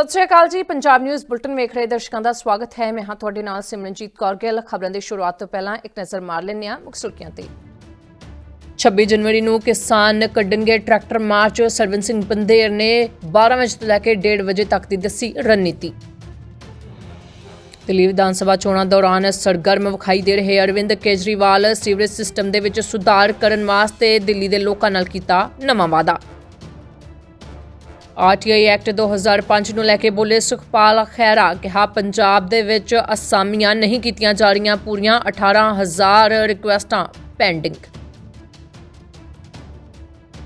ਸਤਿ ਸ਼੍ਰੀ ਅਕਾਲ ਜੀ। Punjab news bulletin ਵੇਖ ਰਹੇ ਦਰਸ਼ਕਾਂ ਦਾ ਸਵਾਗਤ ਹੈ। ਮੈਂ ਹਾਂ ਤੁਹਾਡੇ ਨਾਲ ਸਿਮਰਨਜੀਤ ਕੌਰ ਗਿੱਲ। ਖਬਰਾਂ ਦੀ ਸ਼ੁਰੂਆਤ ਤੋਂ ਪਹਿਲਾਂ ਇੱਕ ਨਜ਼ਰ ਮਾਰ ਲੈਂਦੇ ਹਾਂ ਮੁੱਖ ਸੁਰਖੀਆਂ ਤੇ। 26 ਜਨਵਰੀ ਨੂੰ ਕਿਸਾਨ ਕੱਢਣਗੇ ਟਰੈਕਟਰ ਮਾਰਚ। ਸਰਵਨ ਸਿੰਘ ਬੰਦੇਰ ਨੇ 12 ਵਜੇ ਤੋਂ ਲੈ ਕੇ 1:30 ਵਜੇ ਤੱਕ ਦੀ ਦੱਸੀ ਰਣਨੀਤੀ। ਦਿੱਲੀ ਵਿਧਾਨ ਸਭਾ ਚੋਣਾਂ ਦੌਰਾਨ ਸਰਗਰਮ ਵਿਖਾਈ ਦੇ ਰਹੇ ਅਰਵਿੰਦ ਕੇਜਰੀਵਾਲ ਸੀਵਰੇਜ ਸਿਸਟਮ ਦੇ ਵਿੱਚ ਸੁਧਾਰ ਕਰਨ ਵਾਸਤੇ ਦਿੱਲੀ ਦੇ ਲੋਕਾਂ ਨਾਲ ਕੀਤਾ ਨਵਾਂ ਵਾਅਦਾ। ਆਰਟੀਆਈ ਐਕਟ 2005 ਨੂੰ ਲੈ ਕੇ ਬੋਲੇ ਸੁਖਪਾਲ ਖਹਿਰਾ ਕਿਹਾ ਪੰਜਾਬ ਦੇ ਵਿੱਚ ਅਸਾਮੀਆਂ ਨਹੀਂ ਕੀਤੀਆਂ ਜਾ ਰਹੀਆਂ, ਪੂਰੀਆਂ 18000 ਰਿਕੁਐਸਟਾਂ ਪੈਂਡਿੰਗ।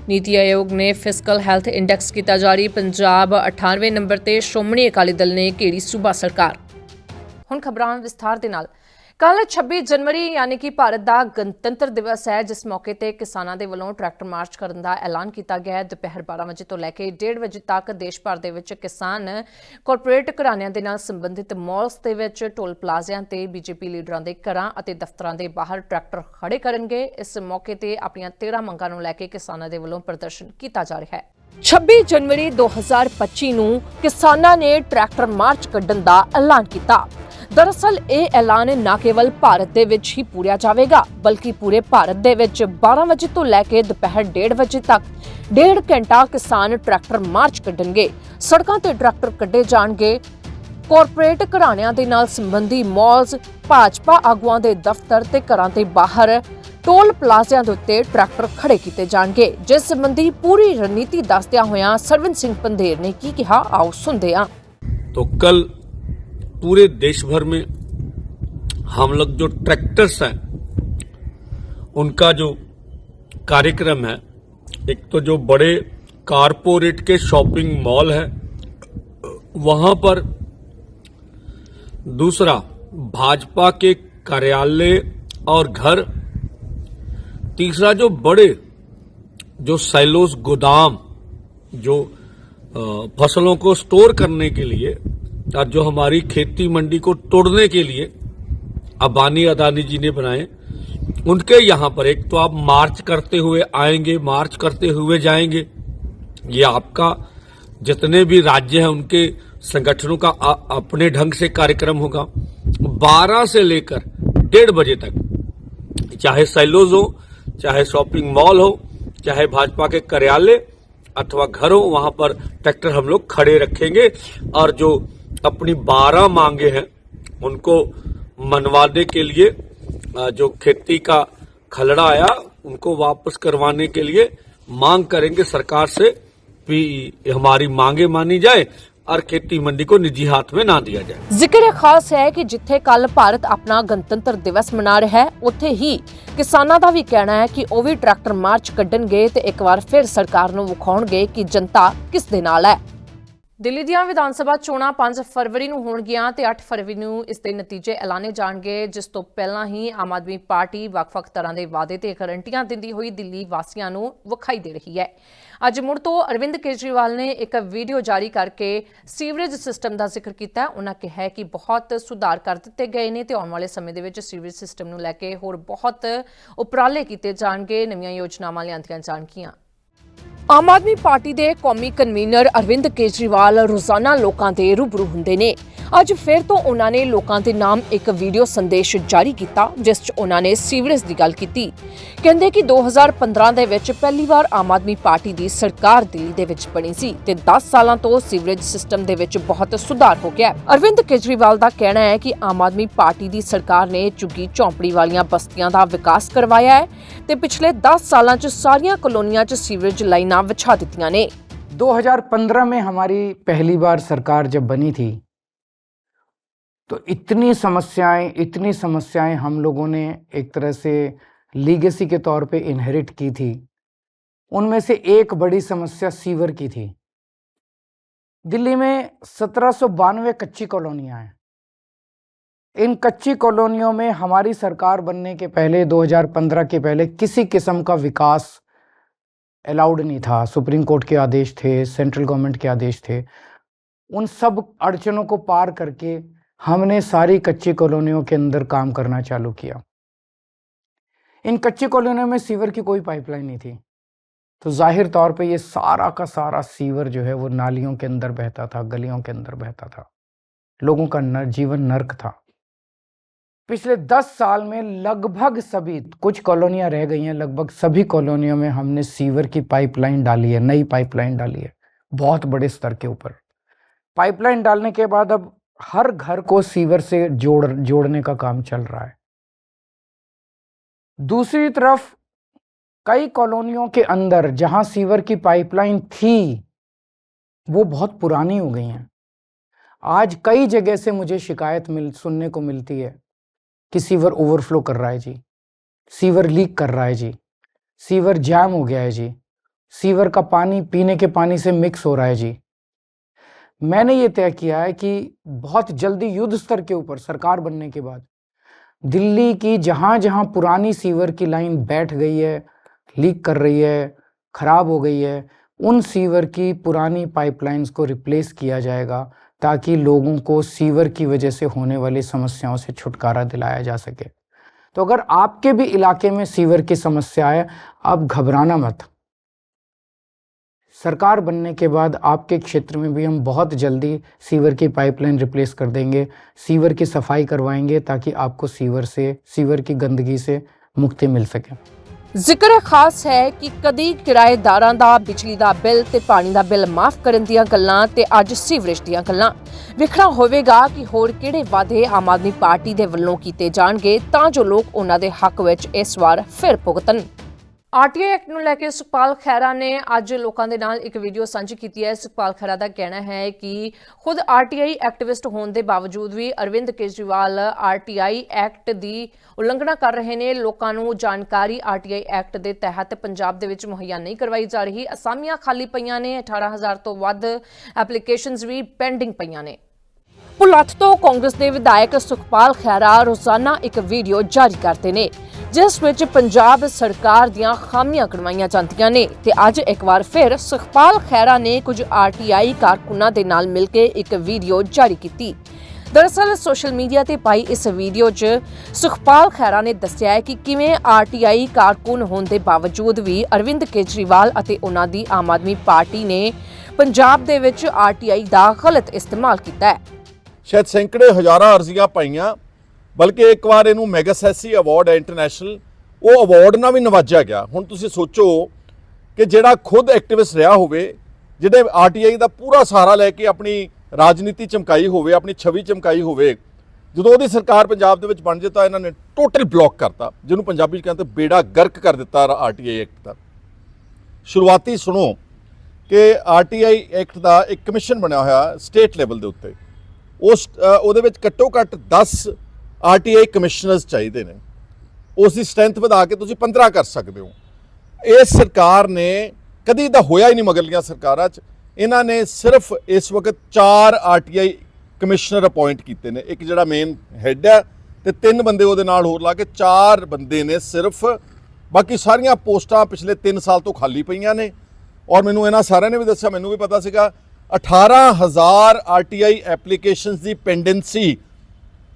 ਨੀਤੀ ਆਯੋਗ ਨੇ ਫਿਸਕਲ ਹੈਲਥ ਇੰਡੈਕਸ ਕੀਤਾ ਜਾਰੀ ਪੰਜਾਬ 98ਵੇਂ ਨੰਬਰ ਤੇ ਸ਼੍ਰੋਮਣੀ ਅਕਾਲੀ ਦਲ ਨੇ ਘੇਰੀ ਸੂਬਾ ਸਰਕਾਰ। ਹੁਣ ਖਬਰਾਂ ਵਿਸਥਾਰ ਦੇ ਨਾਲ। ਕੱਲ 26 ਜਨਵਰੀ ਯਾਨੀ ਕਿ ਭਾਰਤ ਦਾ ਗਣਤੰਤਰ ਦਿਵਸ ਹੈ, ਜਿਸ ਮੌਕੇ ਤੇ ਕਿਸਾਨਾਂ ਦੇ ਵੱਲੋਂ ਟਰੈਕਟਰ ਮਾਰਚ ਕਰਨ ਦਾ ਐਲਾਨ ਕੀਤਾ ਗਿਆ ਹੈ। ਦੁਪਹਿਰ 12 ਵਜੇ ਤੋਂ ਲੈ ਕੇ 1:30 ਵਜੇ ਤੱਕ ਦੇਸ਼ ਭਰ ਦੇ ਵਿੱਚ ਕਿਸਾਨ ਕਾਰਪੋਰੇਟ ਘਰਾਣਿਆਂ ਦੇ ਨਾਲ ਸੰਬੰਧਿਤ ਮਾਲਸ ਦੇ ਵਿੱਚ ਟੋਲ ਪਲਾਜ਼ਿਆਂ ਤੇ ਬੀਜੇਪੀ ਲੀਡਰਾਂ ਦੇ ਘਰਾਂ ਅਤੇ ਦਫ਼ਤਰਾਂ ਦੇ ਬਾਹਰ ਟਰੈਕਟਰ ਖੜੇ ਕਰਨਗੇ। ਇਸ ਮੌਕੇ ਤੇ ਆਪਣੀਆਂ 13 ਮੰਗਾਂ ਨੂੰ ਲੈ ਕੇ ਕਿਸਾਨਾਂ ਦੇ ਵੱਲੋਂ ਪ੍ਰਦਰਸ਼ਨ ਕੀਤਾ ਜਾ ਰਿਹਾ ਹੈ। 26 ਜਨਵਰੀ 2025 ਨੂੰ ਕਿਸਾਨਾਂ ਨੇ ਟਰੈਕਟਰ ਮਾਰਚ ਕੱਢਣ ਦਾ ਐਲਾਨ ਕੀਤਾ। ਦਰਅਸਲ ਇਹ ਐਲਾਨ ਨਾ ਕੇਵਲ ਭਾਰਤ ਦੇ ਵਿੱਚ ਹੀ ਪੂਰਿਆ ਜਾਵੇਗਾ ਬਲਕਿ ਪੂਰੇ ਭਾਰਤ ਦੇ ਵਿੱਚ 12 ਵਜੇ ਤੋਂ ਲੈ ਕੇ ਦੁਪਹਿਰ 1:30 ਵਜੇ ਤੱਕ ਡੇਢ ਘੰਟਾ ਕਿਸਾਨ ਟਰੈਕਟਰ ਮਾਰਚ ਕੱਢਣਗੇ ਸੜਕਾਂ ਤੇ ਟਰੈਕਟਰ ਕੱਢੇ ਜਾਣਗੇ ਕਾਰਪੋਰੇਟ ਘਰਾਣਿਆਂ ਦੇ ਨਾਲ ਸੰਬੰਧੀ ਮਾਲਸ ਭਾਜਪਾ ਆਗੂਆਂ ਦੇ ਦਫ਼ਤਰ ਤੇ ਘਰਾਂ ਦੇ ਬਾਹਰ ਟੋਲ ਪਲਾਜ਼ਿਆਂ ਦੇ ਉੱਤੇ ਟਰੈਕਟਰ ਖੜੇ ਕੀਤੇ ਜਾਣਗੇ ਜਿਸ ਸੰਬੰਧੀ ਪੂਰੀ ਰਣਨੀਤੀ ਦੱਸਦਿਆਂ ਹੋਇਆਂ ਸਰਵਨ ਸਿੰਘ ਪੰਧੇਰ ਨੇ ਕੀ ਕਿਹਾ ਆਓ ਸੁਣਦੇ ਹਾਂ तो कल पूरे देश भर में हम लोग जो ट्रैक्टर्स हैं, उनका जो कार्यक्रम है, एक तो जो बड़े कारपोरेट के शॉपिंग मॉल है, वहाँ पर दूसरा भाजपा के कार्यालय और घर, तीसरा जो बड़े जो सैलोस गोदाम, जो फ़सलों को स्टोर करने के लिए और जो हमारी खेती मंडी को तोड़ने के लिए अबानी अदानी जी ने बनाए, उनके यहाँ पर एक तो आप मार्च करते हुए आएँगे, मार्च करते हुए जाएँगे। ये आपका जितने भी राज्य हैं, उनके संगठनों का अ- अपने ढंग से कार्यक्रम होगा। 12 से लेकर डेढ़ बजे तक, चाहे सैलोज हो, चाहे शॉपिंग मॉल हो, चाहे भाजपा के कार्यालय अथवा घर हो, वहाँ पर ट्रैक्टर हम लोग खड़े रखेंगे। और जो अपनी बारह मांगे हैं उनको मनवाने के लिए अ, जो खेती का खलड़ा आया उनको वापस करवाने के लिए मांग करेंगे सरकार से भी हमारी मांगे मानी जाए और खेती मंडी को निजी हाथ में ना दिया जाए ਜ਼ਿਕਰ ਖਾਸ ਹੈ ਕਿ ਜਿੱਥੇ ਕੱਲ ਭਾਰਤ ਆਪਣਾ ਗਣਤੰਤਰ ਦਿਵਸ ਮਨਾ ਰਿਹਾ ਹੈ ਉੱਥੇ ਹੀ ਕਿਸਾਨਾਂ ਦਾ ਵੀ ਕਹਿਣਾ ਹੈ ਕਿ ਉਹ ਵੀ ਟਰੈਕਟਰ ਮਾਰਚ ਕੱਢਣਗੇ ਤੇ ਇੱਕ ਵਾਰ ਫਿਰ ਸਰਕਾਰ ਨੂੰ ਵਿਖਾਉਣਗੇ ਕਿ ਜਨਤਾ ਕਿਸ ਦੇ ਨਾਲ ਹੈ ਦਿੱਲੀ ਦੀਆਂ ਵਿਧਾਨ ਸਭਾ ਚੋਣਾਂ 5 ਫਰਵਰੀ ਨੂੰ ਹੋਣਗੀਆਂ ਤੇ 8 ਫਰਵਰੀ ਨੂੰ ਇਸ ਦੇ ਨਤੀਜੇ ਐਲਾਨੇ ਜਾਣਗੇ, ਜਿਸ ਤੋਂ ਪਹਿਲਾਂ ਹੀ ਆਮ ਆਦਮੀ ਪਾਰਟੀ ਵੱਖ-ਵੱਖ ਤਰ੍ਹਾਂ ਦੇ ਵਾਅਦੇ ਤੇ ਗਰੰਟੀਆਂ ਦਿੰਦੀ ਹੋਈ ਦਿੱਲੀ ਵਾਸੀਆਂ ਨੂੰ ਵਿਖਾਈ ਦੇ ਰਹੀ ਹੈ। ਅੱਜ ਮੁੜ ਤੋਂ ਅਰਵਿੰਦ ਕੇਜਰੀਵਾਲ ਨੇ ਇੱਕ ਵੀਡੀਓ ਜਾਰੀ ਕਰਕੇ ਸੀਵਰੇਜ ਸਿਸਟਮ ਦਾ ਜ਼ਿਕਰ ਕੀਤਾ। ਉਹਨਾਂ ਕਿਹਾ ਕਿ ਬਹੁਤ ਸੁਧਾਰ ਕਰ ਦਿੱਤੇ ਗਏ ਨੇ ਤੇ ਆਉਣ ਵਾਲੇ ਸਮੇਂ ਦੇ ਵਿੱਚ ਸੀਵਰੇਜ ਸਿਸਟਮ ਨੂੰ ਲੈ ਕੇ ਹੋਰ ਬਹੁਤ ਉਪਰਾਲੇ ਕੀਤੇ ਜਾਣਗੇ। ਨਵੀਆਂ ਯੋਜਨਾਵਾਂ ਲਿਆਂਦੀਆਂ ਜਾਣਗੀਆਂ। ਆਮ ਆਦਮੀ ਪਾਰਟੀ ਦੇ ਕੌਮੀ ਕਨਵੀਨਰ ਅਰਵਿੰਦ ਕੇਜਰੀਵਾਲ ਰੋਜ਼ਾਨਾ ਲੋਕਾਂ ਦੇ ਰੂਬਰੂ ਹੁੰਦੇ ਨੇ। ਅੱਜ ਫਿਰ ਤੋਂ ਉਹਨਾਂ ਨੇ ਲੋਕਾਂ ਦੇ ਨਾਮ ਇੱਕ ਵੀਡੀਓ ਸੰਦੇਸ਼ ਜਾਰੀ ਕੀਤਾ, ਜਿਸ 'ਚ ਉਹਨਾਂ ਨੇ ਸੀਵਰੇਜ ਦੀ ਗੱਲ ਕੀਤੀ। ਕਹਿੰਦੇ ਕਿ 2015 ਦੇ ਵਿੱਚ ਪਹਿਲੀ ਵਾਰ ਆਮ ਆਦਮੀ ਪਾਰਟੀ ਦੀ ਸਰਕਾਰ ਦਿੱਲੀ ਦੇ ਵਿੱਚ ਬਣੀ ਸੀ ਤੇ 10 ਸਾਲਾਂ ਤੋਂ ਸੀਵਰੇਜ ਸਿਸਟਮ ਦੇ ਵਿੱਚ ਬਹੁਤ ਸੁਧਾਰ ਹੋ ਗਿਆ ਅਰਵਿੰਦ ਕੇਜਰੀਵਾਲ ਦਾ ਕਹਿਣਾ ਹੈ ਕਿ ਆਮ ਆਦਮੀ ਪਾਰਟੀ ਦੀ ਸਰਕਾਰ ਨੇ ਝੁੱਗੀ ਝੌਂਪੜੀ ਵਾਲੀਆਂ ਬਸਤੀਆਂ ਦਾ ਵਿਕਾਸ ਕਰਵਾਇਆ ਹੈ ਤੇ ਪਿਛਲੇ 10 ਸਾਲਾਂ 'ਚ ਸਾਰੀਆਂ ਕਲੋਨੀਆਂ 'ਚ ਸੀਵਰੇਜ ਲਾਈਨਾਂ निशाना बिछा देती ने। 2015 में हमारी पहली बार सरकार जब बनी थी तो इतनी समस्याएँ इतनी समस्याएँ हम लोगों ने एक तरह से लीगेसी के तौर पे इनहेरिट की थी। उनमें से एक बड़ी समस्या सीवर की थी। दिल्ली में सत्रह सौ बानवे कच्ची कॉलोनियाँ हैं। इन कच्ची कॉलोनियों में हमारी सरकार बनने के पहले 2015 के पहले किसी किस्म का विकास अलाउड नहीं था। सुप्रीम कोर्ट के आदेश थे सेंट्रल गवर्नमेंट के आदेश थे। उन सब अड़चनों को पार करके हमने सारी कच्ची कॉलोनियों के अंदर काम करना चालू किया। इन कच्ची कॉलोनियों में सीवर की कोई पाइपलाइन नहीं थी। तो ज़ाहिर तौर पे ये सारा का सारा सीवर जो है वो नालियों के अंदर बहता था गलियों के अंदर बहता था। लोगों का नर, जीवन नर्क था। पिछले दस साल में लगभग सभी, कुछ कॉलोनियाँ रह गई हैं, लगभग सभी कॉलोनियों में हमने सीवर की पाइपलाइन डाली है, नई पाइपलाइन डाली है, बहुत बड़े स्तर के ऊपर। पाइपलाइन डालने के बाद अब हर घर को सीवर से जोड़, जोड़ने का काम चल रहा है। दूसरी तरफ़, कई कॉलोनियों के अंदर जहाँ सीवर की पाइपलाइन थी, वो बहुत पुरानी हो गई हैं। आज कई जगह से मुझे शिकायत मिल, सुनने को मिलती है। कि सीवर ओवरफ्लो कर रहा है जी। सीवर लीक कर रहा है जी। सीवर जैम हो गया है जी। सीवर का पानी पीने के पानी से मिक्स हो रहा है जी। मैंने ये तय किया है कि बहुत जल्दी युद्ध स्तर के ऊपर, सरकार बनने के बाद, दिल्ली की जहाँ जहाँ पुरानी सीवर की लाइन बैठ गई है लीक कर रही है, खराब हो गई है, उन सीवर की पुरानी पाइपलाइंस को रिप्लेस किया जाएगा। ताकि लोगों को सीवर की वजह से होने वाली समस्याओं से छुटकारा दिलाया जा सके। तो अगर आपके भी इलाके में सीवर की समस्या है, आप घबराना मत। सरकार बनने के बाद आपके क्षेत्र में भी हम बहुत जल्दी सीवर की पाइपलाइन रिप्लेस कर देंगे, सीवर की सफ़ाई करवाएँगे ताकि आपको सीवर से, सीवर की गंदगी से मुक्ति मिल सके। ਜ਼ਿਕਰ ਖਾਸ ਹੈ ਕਿ ਕਦੀ ਕਿਰਾਏਦਾਰਾਂ ਦਾ, ਬਿਜਲੀ ਦਾ ਬਿੱਲ ਤੇ ਪਾਣੀ ਦਾ ਬਿੱਲ ਮਾਫ ਕਰਨ ਦੀਆਂ ਗੱਲਾਂ ਤੇ ਅੱਜ ਸੀਵਰੇਜ ਦੀਆਂ ਗੱਲਾਂ। ਵੇਖਣਾ ਹੋਵੇਗਾ ਕਿ ਹੋਰ ਕਿਹੜੇ ਵਾਅਦੇ ਆਮ ਆਦਮੀ ਪਾਰਟੀ ਦੇ ਵੱਲੋਂ ਕੀਤੇ ਜਾਣਗੇ ਤਾਂ ਜੋ ਲੋਕ ਉਹਨਾਂ ਦੇ ਹੱਕ ਵਿੱਚ ਇਸ ਵਾਰ ਫਿਰ ਭੁਗਤਣ। ਆਰਟੀਆਈ ਐਕਟ ਨੂੰ ਲੈ ਕੇ ਸੁਖਪਾਲ ਖਹਿਰਾ ਨੇ ਅੱਜ ਲੋਕਾਂ ਦੇ ਨਾਲ ਇੱਕ ਵੀਡੀਓ ਸਾਂਝੀ ਕੀਤੀ ਹੈ। ਸੁਖਪਾਲ ਖਹਿਰਾ ਦਾ ਕਹਿਣਾ ਹੈ ਕਿ ਖੁਦ ਆਰਟੀਆਈ ਐਕਟਿਵਿਸਟ ਹੋਣ ਦੇ ਬਾਵਜੂਦ ਵੀ ਅਰਵਿੰਦ ਕੇਜਰੀਵਾਲ ਆਰਟੀਆਈ ਐਕਟ ਦੀ ਉਲੰਘਣਾ ਕਰ ਰਹੇ ਨੇ, ਲੋਕਾਂ ਨੂੰ ਜਾਣਕਾਰੀ ਆਰਟੀਆਈ ਐਕਟ ਦੇ ਤਹਿਤ ਪੰਜਾਬ ਦੇ ਵਿੱਚ ਮੁਹੱਈਆ ਨਹੀਂ ਕਰਵਾਈ ਜਾ ਰਹੀ। ਅਸਾਮੀਆਂ ਖਾਲੀ ਪਈਆਂ ਨੇ 18000 ਤੋਂ ਵੱਧ ਐਪਲੀਕੇਸ਼ਨਸ ਵੀ ਪੈਂਡਿੰਗ ਪਈਆਂ ਨੇ। ਭੁਲੱਥ ਤੋਂ ਕਾਂਗਰਸ ਦੇ ਵਿਧਾਇਕ ਸੁਖਪਾਲ ਖਹਿਰਾ ਰੋਜ਼ਾਨਾ ਇੱਕ ਵੀਡੀਓ ਜਾਰੀ ਕਰਦੇ ਨੇ। ਜਿਸ ਵਿੱਚ ਪੰਜਾਬ ਸਰਕਾਰ ਦੀਆਂ ਖਾਮੀਆਂ ਕਢਵਾਈਆਂ ਜਾਂਦੀਆਂ ਨੇ ਤੇ ਅੱਜ ਇੱਕ ਵਾਰ ਫਿਰ ਸੁਖਪਾਲ ਖਹਿਰਾ ਨੇ ਕੁਝ ਆਰਟੀਆਈ ਕਾਰਕੁਨਾਂ ਦੇ ਨਾਲ ਮਿਲ ਕੇ ਇੱਕ ਵੀਡੀਓ ਜਾਰੀ ਕੀਤੀ। ਦਰਅਸਲ ਸੋਸ਼ਲ ਮੀਡੀਆ ਤੇ ਪਾਈ ਇਸ ਵੀਡੀਓ 'ਚ ਸੁਖਪਾਲ ਖਹਿਰਾ ਨੇ ਦੱਸਿਆ ਹੈ ਕਿ ਕਿਵੇਂ ਆਰਟੀਆਈ ਕਾਰਕੁਨ ਹੋਣ ਦੇ ਬਾਵਜੂਦ ਵੀ ਅਰਵਿੰਦ ਕੇਜਰੀਵਾਲ ਅਤੇ ਉਹਨਾਂ ਦੀ ਆਮ ਆਦਮੀ ਪਾਰਟੀ ਨੇ ਪੰਜਾਬ ਦੇ ਵਿੱਚ ਆਰਟੀਆਈ ਦਾ ਗਲਤ ਇਸਤੇਮਾਲ ਕੀਤਾ ਹੈ। ਸ਼ਾਇਦ ਸੈਂਕੜੇ ਹਜ਼ਾਰਾਂ ਅਰਜ਼ੀਆਂ ਪਾਈਆਂ ਬਲਕਿ ਇੱਕ ਵਾਰ ਇਹਨੂੰ ਮੈਗਾਸੈਸੀ ਅਵਾਰਡ ਹੈ ਇੰਟਰਨੈਸ਼ਨਲ, ਉਹ ਅਵਾਰਡ ਨਾਲ ਵੀ ਨਵਾਜਿਆ ਗਿਆ। ਹੁਣ ਤੁਸੀਂ ਸੋਚੋ ਕਿ ਜਿਹੜਾ ਖੁਦ ਐਕਟਿਵਿਸਟ ਰਿਹਾ ਹੋਵੇ, ਜਿਹਦੇ ਆਰਟੀਆਈ ਦਾ ਪੂਰਾ ਸਹਾਰਾ ਲੈ ਕੇ ਆਪਣੀ ਰਾਜਨੀਤੀ ਚਮਕਾਈ ਹੋਵੇ, ਆਪਣੀ ਛਵੀ ਚਮਕਾਈ ਹੋਵੇ, ਜਦੋਂ ਉਹਦੀ ਸਰਕਾਰ ਪੰਜਾਬ ਦੇ ਵਿੱਚ ਬਣ ਜੇ ਤਾਂ ਇਹਨਾਂ ਨੇ ਟੋਟਲ ਬਲੌਕ ਕਰਤਾ, ਜਿਹਨੂੰ ਪੰਜਾਬੀ ਚ ਕਹਿੰਦੇ ਬੇੜਾ ਗਰਕ ਕਰ ਦਿੱਤਾ ਆਰਟੀਆਈ ਐਕਟ ਦਾ। ਸ਼ੁਰੂਆਤੀ ਸੁਣੋ ਕਿ ਆਰਟੀਆਈ ਐਕਟ ਦਾ ਇੱਕ ਕਮਿਸ਼ਨ ਬਣਿਆ ਹੋਇਆ ਸਟੇਟ ਲੈਵਲ ਦੇ ਉੱਤੇ। ਉਸ ਉਹਦੇ ਵਿੱਚ ਘੱਟੋ ਘੱਟ 10 ਆਰਟੀਆਈ ਕਮਿਸ਼ਨਰਸ ਚਾਹੀਦੇ ਨੇ। ਉਸ ਦੀ ਸਟਰੈਂਥ ਵਧਾ ਕੇ ਤੁਸੀਂ 15 ਕਰ ਸਕਦੇ ਹੋ। ਇਹ ਸਰਕਾਰ ਨੇ ਕਦੀ ਤਾਂ ਹੋਇਆ ਹੀ ਨਹੀਂ ਮਗਰਲੀਆਂ ਸਰਕਾਰਾਂ 'ਚ। ਇਹਨਾਂ ਨੇ ਸਿਰਫ ਇਸ ਵਕਤ 4 ਆਰਟੀਆਈ ਕਮਿਸ਼ਨਰ ਅਪਾਇੰਟ ਕੀਤੇ ਨੇ। ਇੱਕ ਜਿਹੜਾ ਮੇਨ ਹੈੱਡ ਹੈ ਤੇ ਤਿੰਨ ਬੰਦੇ ਉਹਦੇ ਨਾਲ ਹੋਰ ਲਾ ਕੇ 4 ਬੰਦੇ ਨੇ ਸਿਰਫ। ਬਾਕੀ ਸਾਰੀਆਂ ਪੋਸਟਾਂ ਪਿਛਲੇ 3 ਸਾਲ ਤੋਂ ਖਾਲੀ ਪਈਆਂ ਨੇ। ਔਰ ਮੈਨੂੰ ਇਹਨਾਂ ਸਾਰਿਆਂ ਨੇ ਵੀ ਦੱਸਿਆ, ਮੈਨੂੰ ਵੀ ਪਤਾ ਸੀਗਾ 18000 ਆਰਟੀਆਈ ਐਪਲੀਕੇਸ਼ਨਸ ਦੀ pendency